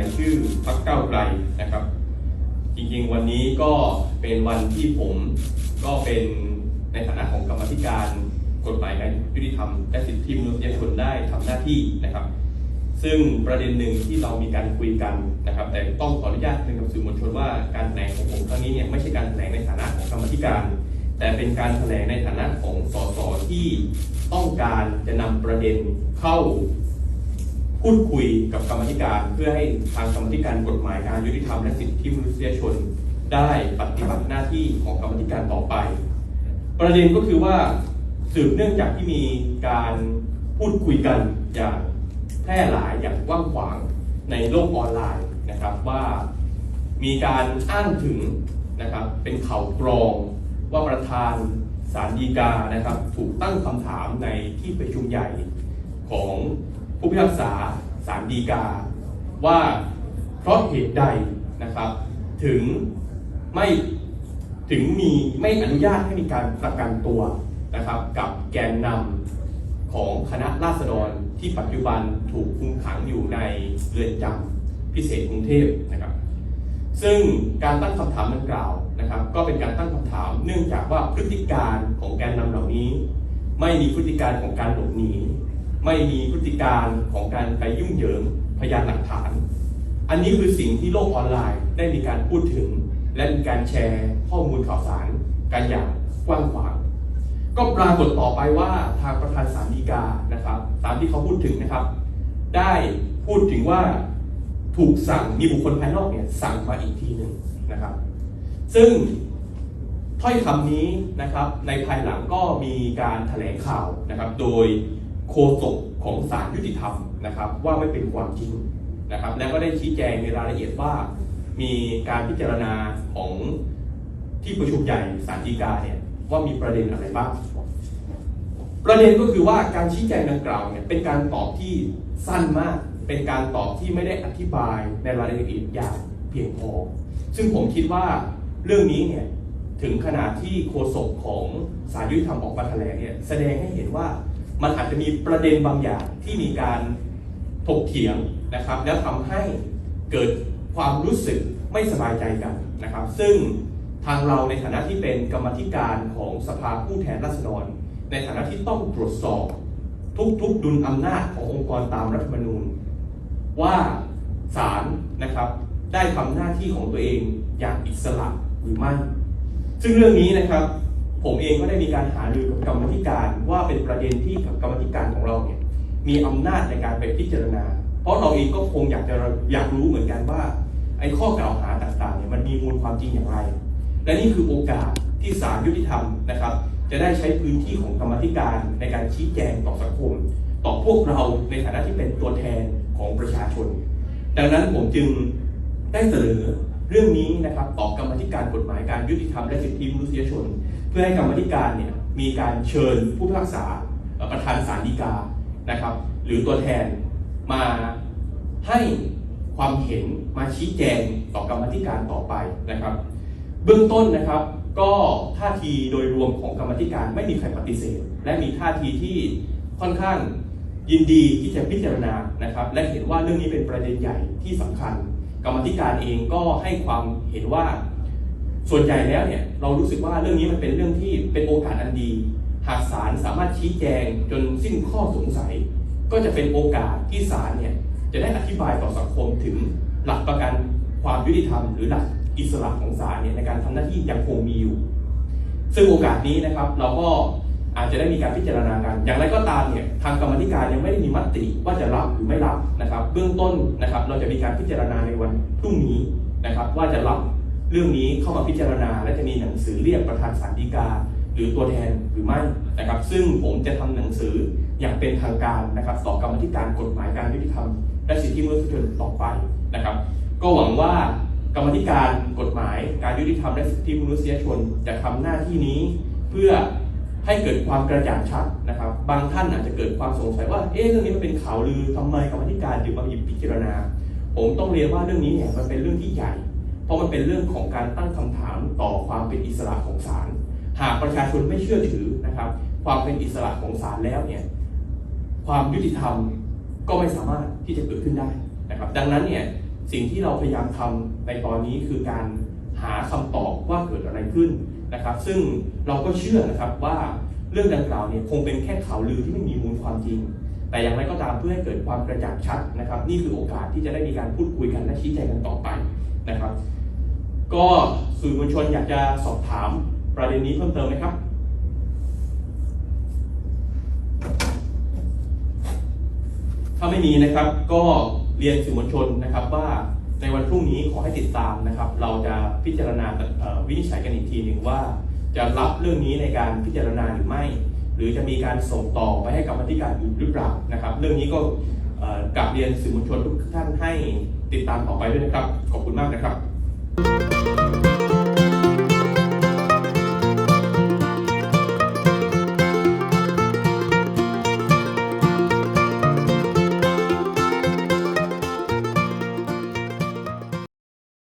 ายชื่อพรรคก้าไกลนะครับ จริงๆวันนี้ก็เป็นวันที่ผมก็เป็นในฐานะของกรรมธิการกฎหมายการยุติธรรมและสิทธิมนุษยชนได้ทำหน้าที่นะครับ ซึ่งประเด็นหนึ่งที่เรามีการคุยกันนะครับ แต่ต้องขออนุญาตเรียนกับสื่อมวลชนว่าการแถลงของผมครั้งนี้เนี่ยไม่ใช่การแถลงในฐานะของกรรมธิการ แต่เป็นการแถลงในฐานะของสสที่ต้องการจะนำประเด็นเข้า พูดคุยกับกรรมธิการ เพื่อให้ทางกรรมธิการกฎหมายการยุติธรรมและสิทธิมนุษยชน ได้ปฏิบัติหน้าที่ของกรรมธิการต่อไป ประเด็นก็คือว่าสืบเนื่องจากที่มีการพูดคุยกันอย่างแพร่หลายอย่างกว้างขวางในโลกออนไลน์นะครับว่ามีการอ้างถึงนะครับเป็นข่าวกรองว่าประธานสารดีกานะครับถูกตั้งคำถามในที่ประชุมใหญ่ของ ผู้พิพากษาสารดีกา ว่าเพราะเหตุใดนะครับ ถึงไม่ถึงมีไม่อนุญาตให้มีการประกันตัวนะครับ กับแกนนำของคณะราษฎรที่ปัจจุบันถูกคุมขังอยู่ในเรือนจำพิเศษกรุงเทพนะครับ ซึ่งการตั้งคำถามดังกล่าวนะครับ ก็เป็นการตั้งคำถาม เนื่องจากว่าพฤติการของแกนนำเหล่านี้ ไม่มีพฤติการของการหลบหนี ไม่มีพฤติการของการไปยุ่งเหยิงพยานหลักฐาน อันนี้คือสิ่งที่โลกออนไลน์ได้มีการพูดถึง และมีการแชร์ข้อมูลข่าวสารกันอย่างกว้างขวางก็ปรากฏต่อไปว่าทางประธานศาลฎีกานะครับตามที่เขาพูดถึงนะครับ ได้พูดถึงว่าถูกสั่งมีบุคคลภายนอกเนี่ยสั่งมาอีกทีหนึ่งนะครับ ซึ่งถ้อยคำนี้นะครับในภายหลังก็มีการแถลงข่าวนะครับ โดย โฆษกของศาลยุติธรรมนะครับ ว่าไม่เป็นความจริงนะครับ แล้วก็ได้ชี้แจงในรายละเอียดว่า มีการพิจารณาของที่ประชุมใหญ่ศาลฎีกาเนี่ยว่ามีประเด็นอะไรบ้างประเด็นก็คือว่าการชี้แจงดังกล่าวเนี่ยเป็นการตอบที่สั้นมาก เป็นการตอบที่ไม่ได้อธิบายในรายละเอียดอย่างเพียงพอ ซึ่งผมคิดว่าเรื่องนี้เนี่ยถึงขนาดที่โฆษกของสารยุติธรรมออกมาแถลงเนี่ยแสดงให้เห็นว่า มันอาจจะมีประเด็นบางอย่างที่มีการถกเถียงนะครับ แล้วทำให้เกิดความรู้สึกไม่สบายใจกันนะครับ ซึ่งทางเราในฐานะที่เป็นกรรมธิการของสภาผู้แทนราษฎร ในฐานะที่ต้องตรวจสอบ ทุกๆดุลอำนาจขององค์กรตามรัฐธรรมนูญ ว่าศาลนะครับได้ทำหน้าที่ของตัวเองอย่างอิสระหรือไม่ ซึ่งเรื่องนี้นะครับ ผมเองก็ได้มีการหารือกับกรรมธิการว่าเป็นประเด็นที่กับกรรมธิการของเราเนี่ยมีอำนาจในการไปพิจารณา เพราะเราเองก็คงอยากจะอยากรู้เหมือนกันว่าไอ้ข้อกล่าวหาต่างๆเนี่ยมันมีมูลความจริงอย่างไร และนี่คือโอกาสที่ศาลยุติธรรมนะครับ จะได้ใช้พื้นที่ของกรรมธิการในการชี้แจงต่อสังคม ต่อพวกเราในฐานะที่เป็นตัวแทนของประชาชน ดังนั้นผมจึงได้เสนอ เรื่องนี้นะครับต่อกรรมธิการกฎหมายการยุติธรรมและสิทธิมนุษยชน เพื่อให้กรรมธิการเนี่ยมีการเชิญผู้พิพากษาประธานศาลฎีกานะครับ หรือตัวแทนมาให้ความเห็นมาชี้แจงต่อกรรมธิการต่อไปนะครับ เบื้องต้นนะครับก็ท่าทีโดยรวมของกรรมธิการไม่มีใครปฏิเสธ และมีท่าทีที่ค่อนข้างยินดีที่จะพิจารณานะครับ และเห็นว่าเรื่องนี้เป็นประเด็นใหญ่ที่สำคัญ กรรมธิการเองก็ให้ความเห็นว่า ส่วนใหญ่แล้วเนี่ยเรารู้สึกว่าเรื่องนี้มันเป็นเรื่องที่เป็นโอกาสอันดี หากศาลสามารถชี้แจงจนสิ้นข้อสงสัย ก็จะเป็นโอกาสที่ศาลเนี่ยจะได้อธิบายต่อสังคมถึงหลักประกันความยุติธรรมหรือหลักอิสระของศาลเนี่ยในการทำหน้าที่ยังคงมีอยู่ ซึ่งโอกาสนี้นะครับเราก็ อาจจะได้มีการพิจารณากัน อย่างไรก็ตามเนี่ยทางกรรมธิการยังไม่ได้มีมติว่าจะรับหรือไม่รับนะครับ เบื้องต้นนะครับเราจะมีการพิจารณาในวันพรุ่งนี้นะครับ ว่าจะรับเรื่องนี้เข้ามาพิจารณา และจะมีหนังสือเรียกประธานศาลฎีกา หรือตัวแทนหรือไม่นะครับ ซึ่งผมจะทำหนังสืออย่างเป็นทางการนะครับต่อกรรมธิการกฎหมายการยุติธรรม และสิทธิมนุษยชนต่อไปนะครับ ก็หวังว่ากรรมธิการกฎหมายการยุติธรรมและสิทธิมนุษยชน จะทำหน้าที่นี้เพื่อ ให้เกิดความกระจ่างชัดนะครับ บางท่านอาจจะเกิดความสงสัยว่า เอ๊ะเรื่องนี้มันเป็นข่าวลือทำไมกรรมธิการถึงมาหยิบพิจารณา ผมต้องเรียนว่าเรื่องนี้เนี่ยมันเป็นเรื่องที่ใหญ่ เพราะมันเป็นเรื่องของการตั้งคำถามต่อความเป็นอิสระของศาล หากประชาชนไม่เชื่อถือนะครับ ความเป็นอิสระของศาลแล้วเนี่ย ความยุติธรรมก็ไม่สามารถที่จะเกิดขึ้นได้นะครับ ดังนั้นเนี่ยสิ่งที่เราพยายามทำในตอนนี้คือการหาคำตอบว่าเกิดอะไรขึ้น นะครับ ซึ่งเราก็เชื่อนะครับว่าเรื่องดังกล่าวเนี่ยคงเป็นแค่ข่าวลือที่ไม่มีมูลความจริง แต่อย่างไรก็ตามเพื่อให้เกิดความกระจ่างชัดนะครับ นี่คือโอกาสที่จะได้มีการพูดคุยกันและชี้แจงกันต่อไปนะครับ ก็สื่อมวลชนอยากจะสอบถามประเด็นนี้เพิ่มเติมไหมครับถ้าไม่มีนะครับก็เรียนสื่อมวลชนนะครับว่า ในวันพรุ่งนี้ขอให้ติดตามนะครับ เราจะพิจารณาวินิจฉัยกันอีกทีหนึ่งว่า จะรับเรื่องนี้ในการพิจารณาหรือไม่ หรือจะมีการส่งต่อไปให้กับกรรมธิการอื่นหรือเปล่านะครับ เรื่องนี้ก็กลับเรียนสื่อมวลชนทุกท่านให้ติดตามต่อไปด้วยนะครับ ขอบคุณมากนะครับ